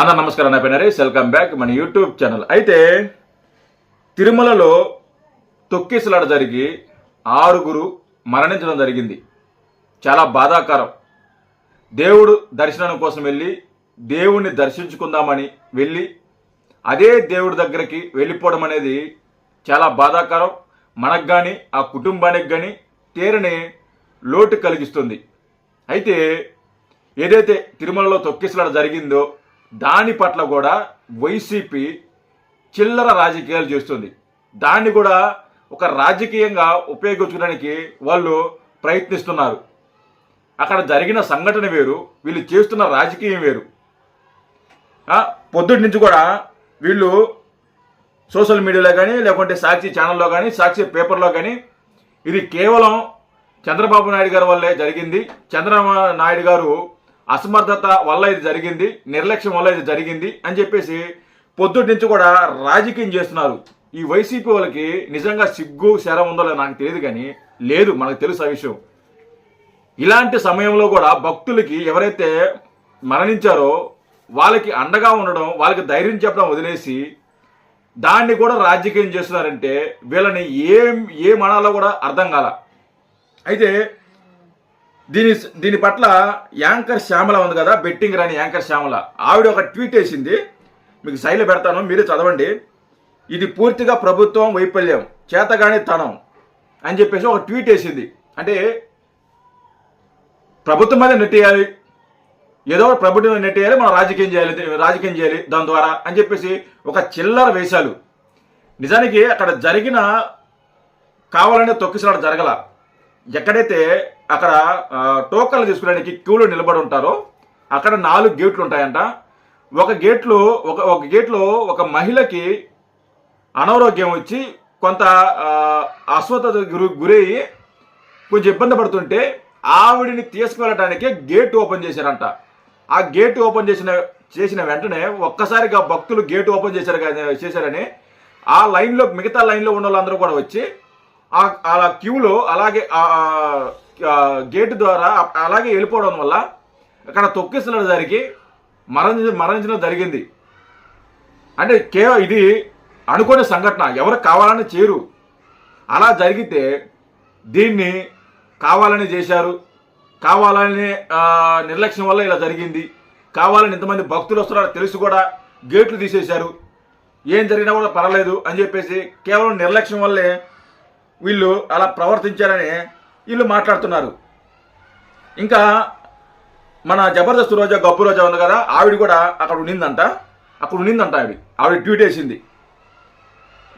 అన్న నమస్కారం నా పేరు వెల్కమ్ బ్యాక్ మన యూట్యూబ్ ఛానల్ అయితే తిరుమలలో తొక్కిసలాట జరిగి ఆరుగురు మరణించడం జరిగింది. చాలా బాధాకరం. దేవుడు దర్శనం కోసం వెళ్ళి దేవుణ్ణి దర్శించుకుందామని వెళ్ళి అదే దేవుడి దగ్గరికి వెళ్ళిపోవడం అనేది చాలా బాధాకరం. మనకు కానీ ఆ కుటుంబానికి కానీ తీరని లోటు కలిగిస్తుంది. అయితే ఏదైతే తిరుమలలో తొక్కిసలాట జరిగిందో దాని పట్ల కూడా వైసీపీ చిల్లర రాజకీయాలు చేస్తుంది. దాన్ని కూడా ఒక రాజకీయంగా ఉపయోగించుకోవడానికి వాళ్ళు ప్రయత్నిస్తున్నారు. అక్కడ జరిగిన సంఘటన వేరు వీళ్ళు చేస్తున్న రాజకీయం వేరు. పొద్దుటి నుంచి కూడా వీళ్ళు సోషల్ మీడియాలో కానీ లేకుంటే సాక్షి ఛానల్లో కానీ సాక్షి పేపర్లో కానీ ఇది కేవలం చంద్రబాబు నాయుడు గారి వల్లే జరిగింది. చంద్రబాబు నాయుడు గారు అసమర్థత వల్ల ఇది జరిగింది నిర్లక్ష్యం వల్ల ఇది జరిగింది అని చెప్పేసి పొద్దుటి నుంచి కూడా రాజకీయం చేస్తున్నారు. ఈ వైసీపీ వాళ్ళకి నిజంగా సిగ్గు శరం ఉందో నాకు తెలియదు కానీ లేదు మనకు తెలుసు ఆ విషయం. ఇలాంటి సమయంలో కూడా భక్తులకి ఎవరైతే మరణించారో వాళ్ళకి అండగా ఉండడం వాళ్ళకి ధైర్యం చెప్పడం వదిలేసి దాన్ని కూడా రాజకీయం చేస్తున్నారంటే వీళ్ళని ఏం ఏం అనాలో కూడా అర్థం కాల. అయితే దీని దీని పట్ల యాంకర్ శ్యామల ఉంది కదా బెట్టింగ్ రాని యాంకర్ శ్యామల. ఆవిడ ఒక ట్వీట్ వేసింది. మీకు శైలి పెడతాను మీరే చదవండి. ఇది పూర్తిగా ప్రభుత్వం వైఫల్యం చేతగాని తనం అని చెప్పేసి ఒక ట్వీట్ వేసింది. అంటే ప్రభుత్వం మీద నెట్టేయాలి ఏదో ఒక ప్రభుత్వం మీద నెట్టేయాలి మనం రాజకీయం చేయాలి రాజకీయం చేయాలి దాని ద్వారా అని చెప్పేసి ఒక చిల్లర వేశాలు. నిజానికి అక్కడ జరిగిన కావాలనే తొక్కిసలాట జరగల. ఎక్కడైతే అక్కడ టోకన్లు తీసుకోవడానికి క్యూలో నిలబడి ఉంటారో. అక్కడ నాలుగు గేట్లు ఉంటాయంట. ఒక గేట్లో ఒక ఒక గేట్లో ఒక మహిళకి అనారోగ్యం వచ్చి కొంత అస్వస్థత గురి గురయ్యి కొంచెం ఇబ్బంది పడుతుంటే ఆవిడిని తీసుకువెళ్ళడానికి గేట్ ఓపెన్ చేశారంట. ఆ గేట్ ఓపెన్ చేసిన చేసిన వెంటనే ఒక్కసారిగా భక్తులు గేట్ ఓపెన్ చేశారు చేశారని ఆ లైన్లో మిగతా లైన్లో ఉన్న వాళ్ళందరూ కూడా వచ్చి ఆ అలా క్యూలో అలాగే గేట్ ద్వారా అలాగే వెళ్ళిపోవడం వల్ల అక్కడ తొక్కిసలాట జరిగి మరణి మరణించడం జరిగింది. అంటే కేవలం ఇది అనుకునే సంఘటన. ఎవరు కావాలని చేరు అలా జరిగితే దీన్ని కావాలని చేశారు. కావాలని నిర్లక్ష్యం వల్ల ఇలా జరిగింది. కావాలని ఇంతమంది భక్తులు వస్తున్నారో తెలిసి కూడా గేట్లు తీసేశారు. ఏం జరిగినా కూడా పర్వాలేదు అని చెప్పేసి కేవలం నిర్లక్ష్యం వల్లే వీళ్ళు అలా ప్రవర్తించారని వీళ్ళు మాట్లాడుతున్నారు. ఇంకా మన జబర్దస్త్ రోజా గప్పు రోజా ఉంది కదా ఆవిడ కూడా అక్కడ ఉండిందంట. అక్కడ ఉండిందంట ఆవిడ. ఆవిడ ట్వీట్ వేసింది.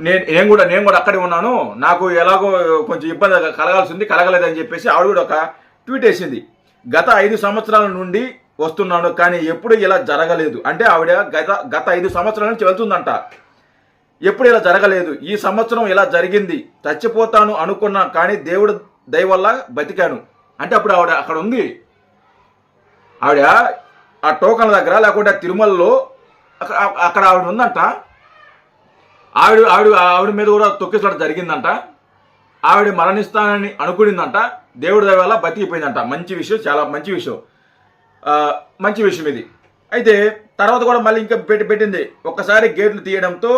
నేను నేను కూడా నేను కూడా అక్కడే ఉన్నాను. నాకు ఎలాగో కొంచెం ఇబ్బంది కలగాల్సింది కలగలేదని చెప్పేసి ఆవిడ కూడా ఒక ట్వీట్ వేసింది. గత ఐదు సంవత్సరాల నుండి వస్తున్నాను కానీ ఎప్పుడు ఇలా జరగలేదు. అంటే ఆవిడ గత గత ఐదు సంవత్సరాల నుంచి వెళ్తుందంట. ఎప్పుడు ఇలా జరగలేదు. ఈ సంవత్సరం ఇలా జరిగింది. చచ్చిపోతాను అనుకున్నా కానీ దేవుడు వల్ల బతికాను. అంటే అప్పుడు ఆవిడ అక్కడ ఉంది. ఆవిడ ఆ టోకన్ల దగ్గర లేకుంటే తిరుమలలో అక్కడ అక్కడ ఆవిడ ఉందంట. ఆవిడ ఆవిడ ఆవిడ మీద కూడా తొక్కిసడం జరిగిందంట. ఆవిడ మరణిస్తానని అనుకునిందంట. దేవుడి దయ వల్ల బతికిపోయిందంట. మంచి విషయం చాలా మంచి విషయం. మంచి విషయం ఇది. అయితే తర్వాత కూడా మళ్ళీ ఇంకా పెట్టి పెట్టింది. ఒక్కసారి గేట్లు తీయడంతో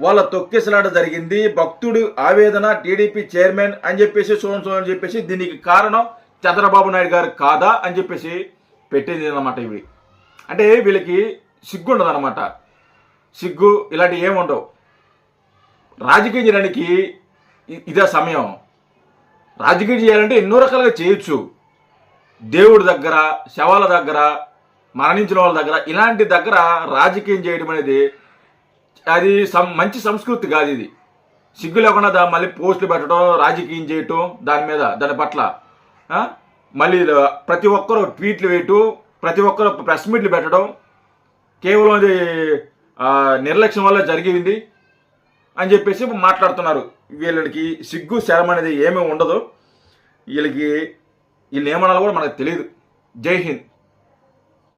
వాళ్ళ తొక్కిసలాట జరిగింది. భక్తుడు ఆవేదన టీడీపీ చైర్మన్ అని చెప్పేసి సోన్ సోన్ అని చెప్పేసి దీనికి కారణం చంద్రబాబు నాయుడు గారు కాదా అని చెప్పేసి పెట్టింది అనమాట ఇవి. అంటే వీళ్ళకి సిగ్గు ఉండదు అనమాట సిగ్గు ఇలాంటివి ఏముండవు రాజకీయం చేయడానికి ఇదే సమయం. రాజకీయం చేయాలంటే ఎన్నో రకాలుగా చేయొచ్చు. దేవుడి దగ్గర శవాల దగ్గర మరణించిన వాళ్ళ దగ్గర ఇలాంటి దగ్గర రాజకీయం చేయడం అనేది అది సం మంచి సంస్కృతి కాదు ఇది. సిగ్గు లేకుండా దాని మళ్ళీ పోస్టులు పెట్టడం రాజకీయం చేయటం దాని మీద దాని పట్ల మళ్ళీ ప్రతి ఒక్కరు ట్వీట్లు వేయటం ప్రతి ఒక్కరు ప్రెస్ మీట్లు పెట్టడం కేవలం అది నిర్లక్ష్యం వల్ల జరిగింది అని చెప్పేసి మాట్లాడుతున్నారు. వీళ్ళకి సిగ్గు శరం అనేది ఏమీ ఉండదు. వీళ్ళకి వీళ్ళు ఏమనాలో కూడా మనకు తెలియదు. జై హింద్.